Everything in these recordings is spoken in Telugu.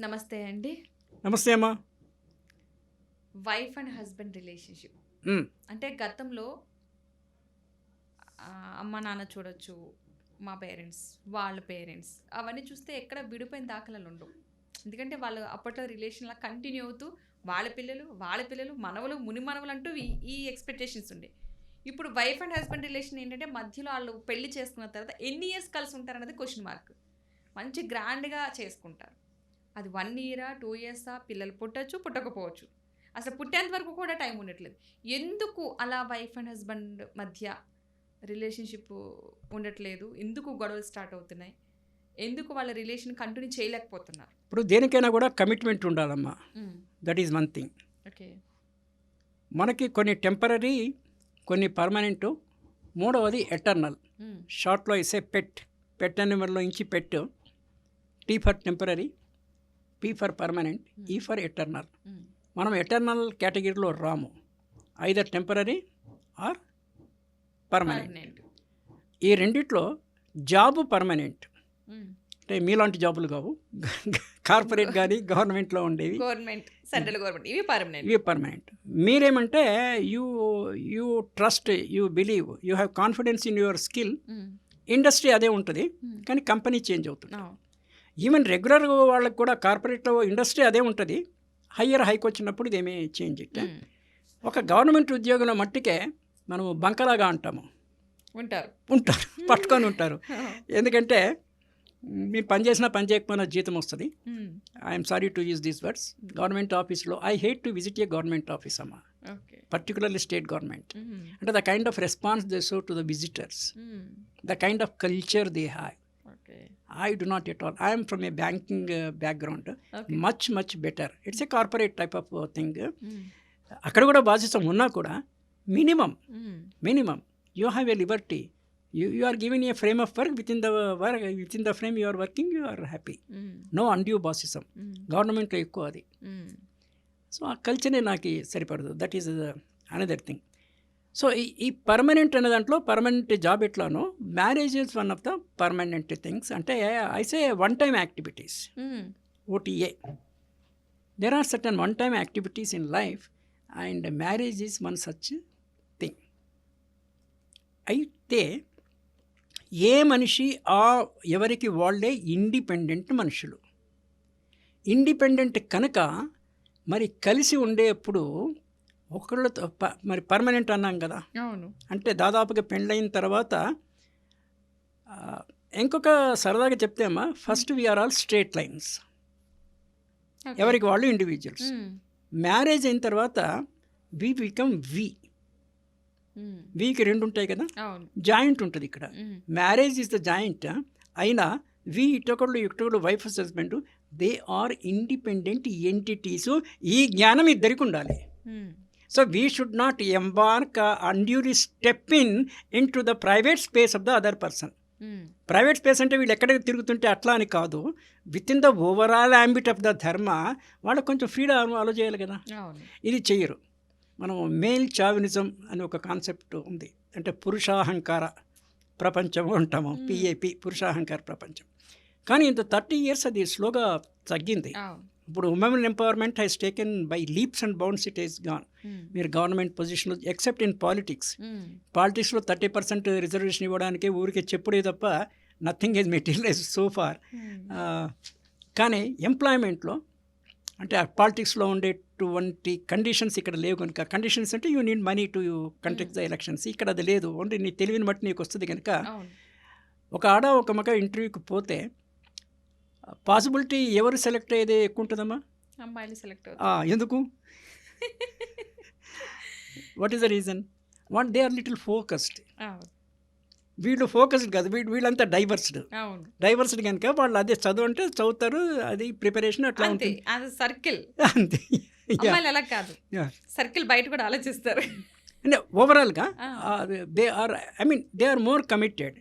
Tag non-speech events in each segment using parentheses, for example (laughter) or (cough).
నమస్తే అండి. నమస్తే అమ్మా. Wife and husband relationship. అంటే గతంలో అమ్మ నాన్న చూడొచ్చు మా పేరెంట్స్ వాళ్ళ పేరెంట్స్ అవన్నీ చూస్తే ఎక్కడ విడిపోయిన దాఖలాలు ఉండవు. ఎందుకంటే వాళ్ళు అప్పట్లో రిలేషన్లా కంటిన్యూ అవుతూ వాళ్ళ పిల్లలు వాళ్ళ పిల్లలు మనవలు ముని మనవలు అంటూ ఈ- ఈ ఎక్స్పెక్టేషన్స్ ఉండే. ఇప్పుడు వైఫ్ అండ్ హస్బెండ్ రిలేషన్ ఏంటంటే మధ్యలో వాళ్ళు పెళ్ళి చేసుకున్న తర్వాత ఎన్ని ఇయర్స్ కలిసి ఉంటారన్నది క్వశ్చన్ మార్క్. మంచి గ్రాండ్గా చేసుకుంటారు. అది వన్ ఇయరా టూ ఇయర్సా పిల్లలు పుట్టచ్చు పుట్టకపోవచ్చు. అసలు పుట్టేంత వరకు కూడా టైం ఉండట్లేదు. ఎందుకు అలా వైఫ్ అండ్ హస్బెండ్ మధ్య రిలేషన్షిప్ ఉండట్లేదు? ఎందుకు గొడవలు స్టార్ట్ అవుతున్నాయి? ఎందుకు వాళ్ళ రిలేషన్ కంటిన్యూ చేయలేకపోతున్నారు? ఇప్పుడు దేనికైనా కూడా కమిట్మెంట్ ఉండాలమ్మా. That is one thing okay మనకి కొన్ని టెంపరీ కొన్ని పర్మనెంట్ మూడవది ఎటర్నల్ షార్ట్లో ఇసే పెట్ పెట్ అనిమల్లో ఇంచి పెట్టు T for temporary P for permanent E for eternal మనం ఎటర్నల్ కేటగిరీలో రాము. ఐదర్ టెంపరీ ఆర్ పర్మనెంట్ ఈ రెండిట్లో జాబు పర్మనెంట్ అంటే మీలాంటి జాబులు కావు. కార్పొరేట్ కానీ గవర్నమెంట్లో ఉండేవి. గవర్నమెంట్ సెంట్రల్ గవర్నమెంట్ ఇవి పర్మనెంట్ ఇవి permanent మీరేమంటే you you trust you believe you have confidence in your skill industry అదే ఉంటుంది కానీ కంపెనీ చేంజ్ అవుతుంది. ఈవెన్ రెగ్యులర్ వాళ్ళకి కూడా కార్పొరేట్లో ఇండస్ట్రీ అదే ఉంటుంది. హయ్యర్ హైక్ వచ్చినప్పుడు ఇదేమీ చేంజ్ ఇట్ ఒక గవర్నమెంట్ ఉద్యోగుల మట్టికే మనం బంకలాగా అంటాము ఉంటారు. ఉంటారు. పట్టుకొని ఉంటారు. (laughs) ఎందుకంటే మీరు పని చేసినా పని చేయకపోయినా జీతం వస్తుంది. I'm sorry to use these words government ఆఫీస్లో I hate to visit a government office అమ్మా. పర్టికులర్లీ స్టేట్ గవర్నమెంట్ అంటే the kind of response they show to the visitors the kind of culture they have I do not at all I'm from a banking background much much better it's a corporate type of thing అక్కడ కూడా బాధ్యత ఉన్నా కూడా minimum minimum you have a liberty you you are giving a frame of work within the work within the frame you are working you are happy no undue bossism గవర్నమెంట్లో ఎక్కువ అది. సో ఆ కల్చరే నాకు సరిపడదు. That is another thing so ఈ ఈ పర్మనెంట్ అనే దాంట్లో పర్మనెంట్ జాబ్ ఎట్లానో marriage is one of the permanent things అంటే ఐసే one time activities OTA there are certain one time activities in life and marriage is one such thing అయితే ఏ మనిషి ఆ ఎవరికి వాళ్ళే ఇండిపెండెంట్ మనుషులు. ఇండిపెండెంట్ కనుక మరి కలిసి ఉండేప్పుడు ఒకళ్ళతో మరి పర్మనెంట్ అన్నాం కదా. అవును. అంటే దాదాపుగా పెళ్ళైన తర్వాత ఇంకొక సరదాగా చెప్తే అమ్మా first we're all straight lines. ఎవరికి వాళ్ళు ఇండివిజువల్స్. మ్యారేజ్ అయిన తర్వాత వి బికమ్ వి. వీకి రెండు ఉంటాయి కదా? జాయింట్ ఉంటుంది ఇక్కడ. మ్యారేజ్ ఇస్ ద జాయింట్ అయినా వి ఇటొకళ్ళు ఇటొకళ్ళు wife husband they are independent entities ఈ జ్ఞానం ఇద్దరికి ఉండాలి. So we should not embark unduly step in into the private space of the other person. Private space అంటే వీళ్ళు ఎక్కడికి తిరుగుతుంటే అట్లా అని కాదు. Within the overall ambit of the dharma వాళ్ళకి కొంచెం ఫ్రీడమ్ అలో చేయాలి కదా. ఇది చెయ్యరు మనం మేల్ చావినిజం అని ఒక కాన్సెప్ట్ ఉంది. అంటే పురుషాహంకార ప్రపంచం అంటాము. Hmm. పిఏపి పురుషాహంకార ప్రపంచం. కానీ ఇంత థర్టీ ఇయర్స్ అది స్లోగా తగ్గింది. ఇప్పుడు women empowerment has taken by leaps and bounds it is gone. మీరు గవర్నమెంట్ పొజిషన్లో ఎక్సెప్ట్ ఇన్ పాలిటిక్స్. పాలిటిక్స్లో థర్టీ పర్సెంట్ రిజర్వేషన్ ఇవ్వడానికి ఊరికే చెప్పుడే తప్ప nothing is materialize so far. కానీ ఎంప్లాయ్మెంట్లో అంటే ఆ పాలిటిక్స్లో ఉండేటువంటి కండిషన్స్ ఇక్కడ లేవు కనుక కండిషన్స్ అంటే you need money to conduct the elections ఇక్కడ అది లేదు. ఓన్లీ నీ తెలివిని బట్టి నీకు వస్తుంది కనుక ఒక ఆడ ఒక మగ ఇంటర్వ్యూకి పోతే పాసిబిలిటీ ఎవరు సెలెక్ట్ అయ్యేది ఎక్కువ ఉంటుందమ్మా? అమ్మాయిలు సెలెక్ట్ ఎందుకు? What is the reason what they are little focused వీళ్ళు ఫోకస్డ్ కాదు. వీళ్ళు వీళ్ళంతా డైవర్స్డ్ డైవర్స్డ్ కనుక వాళ్ళు అదే చదువు అంటే చదువుతారు అది ప్రిపరేషన్ అట్లా అంతే. ఉంటుంది. అది సర్కిల్ అంతే. అమ్మాయిలు అలా కాదు. సర్కిల్ బయట కూడా ఆలోచిస్తారు. అంటే ఓవరాల్గా. They are I mean they are more committed.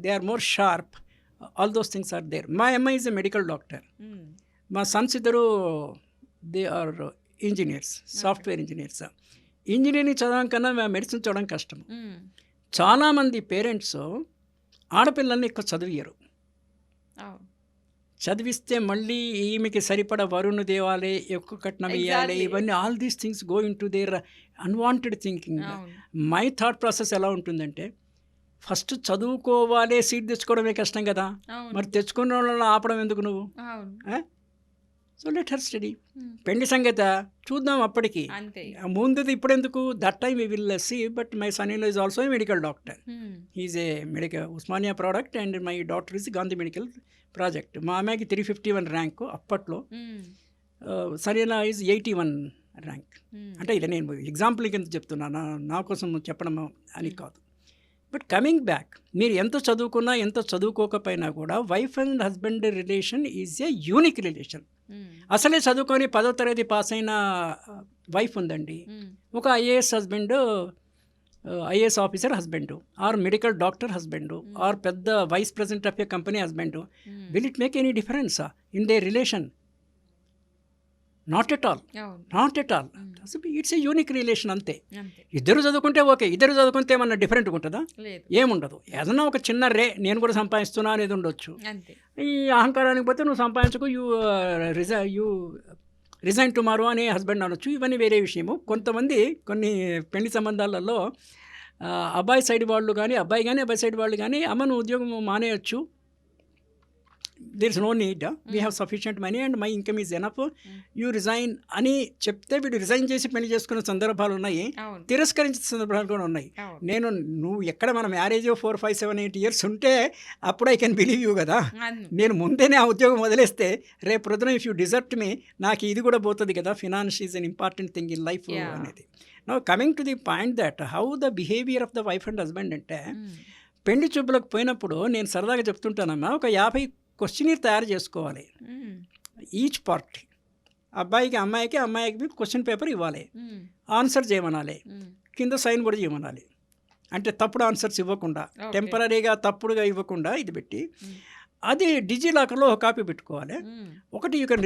They are more sharp all those things are there మా అమ్మాయి ఈజ్ ఎ మెడికల్ డాక్టర్. మా సన్స్ ఇద్దరు they are engineers software engineers engineering చదవడం కన్నా మెడిసిన్ చదవడం కష్టం Mm. చాలామంది పేరెంట్స్ ఆడపిల్లల్ని ఎక్కువ చదివియరు. అవును చదివిస్తే మళ్ళీ ఈమెకి సరిపడ వరుణ్ దేవాలి ఎక్కువ కట్నం ఇవ్వాలి. ఇవన్నీ all these things go into their unwanted thinking my thought process ఎలా ఉంటుందంటే ఫస్ట్ చదువుకోవాలి సీట్ తెచ్చుకోవడమే కష్టం కదా. మరి తెచ్చుకున్న వాళ్ళని ఆపడం ఎందుకు నువ్వు? So let her study. పెళ్ళి సంగత చూద్దాం అప్పటికి. ముందుది ఇప్పుడెందుకు? That time we will see but my son in is also medical doctor. Is a medical Osmania product and my doctor is Gandhi medical project మా అమ్మాయికి త్రీ ఫిఫ్టీ వన్ ర్యాంకు అప్పట్లో. సరైన ఈజ్ ఎయిటీ వన్ ర్యాంక్. అంటే ఇది నేను ఎగ్జాంపుల్ కింద చెప్తున్నా. నా నా కోసం చెప్పడం అని కాదు. బట్ కమింగ్ బ్యాక్ మీరు ఎంత చదువుకున్నా ఎంత చదువుకోకపోయినా కూడా wife and husband relation is a unique relation. అసలే చదువుకొని పదో తరగతి పాస్ అయిన వైఫ్ ఉందండి. ఒక IAS husband IAS officer husband or medical doctor husband or పెద్ద vice president of a company husband. Will it make any difference in they relation not at all not at all. It's a unique relation అంతే. ఇద్దరు చదువుకుంటే ఓకే ఇద్దరు చదువుకుంటే ఏమన్నా డిఫరెంట్గా ఉంటుందా? ఏముండదు. ఏదన్నా ఒక చిన్న రే నేను కూడా సంపాదిస్తున్నా అనేది ఉండొచ్చు. ఈ అహంకారానికి పోతే నువ్వు సంపాదించుకో you resign you resign tomorrow అనే హస్బెండ్ అనొచ్చు. ఇవన్నీ వేరే విషయము. కొంతమంది కొన్ని పెళ్ళి సంబంధాలలో ఆ, అబ్బాయి సైడ్ వాళ్ళు కానీ అబ్బాయి కానీ అబ్బాయి సైడ్ వాళ్ళు కానీ అమ్మ నువ్వు ఉద్యోగం మానేయచ్చు. There is no need we have sufficient money and my income is enough you resign అని చెప్తే వీడు రిజైన్ చేసి పెళ్ళి చేసుకునే సందర్భాలు ఉన్నాయి. తిరస్కరించిన సందర్భాలు కూడా ఉన్నాయి. నేను నువ్వు ఎక్కడ మన marriage four five seven eight years ఉంటే అప్పుడు ఐ కెన్ బిలీవ్ యూ కదా. నేను ముందేనే ఆ ఉద్యోగం వదిలేస్తే రేపు ప్రొద్దున ఇఫ్ యూ డిజర్ట్ మీ నాకు ఇది కూడా పోతుంది కదా. Finance is an important thing in life. అనేది. No coming to the point that how the behaviour of the wife and husband అంటే ఉమ్. పెళ్ళి చూపులకు పోయినప్పుడు నేను సరదాగా చెప్తుంటానమ్మా ఒక యాభై క్వశ్చనీర్ తయారు చేసుకోవాలి ఉమ్. ఈచ్ పార్టీ అబ్బాయికి అమ్మాయికి అమ్మాయికి క్వశ్చన్ పేపర్ ఇవ్వాలి ఉమ్. ఆన్సర్ చేయమనాలి ఉమ్. కింద సైన్ కూడా చేయమనాలి అంటే తప్పుడు ఆన్సర్స్ ఇవ్వకుండా. టెంపరీగా తప్పుడుగా ఇవ్వకుండా ఇది పెట్టి. అది డిజి లాకర్లో ఒక కాపీ పెట్టుకోవాలి. ఒకటి యూ కెన్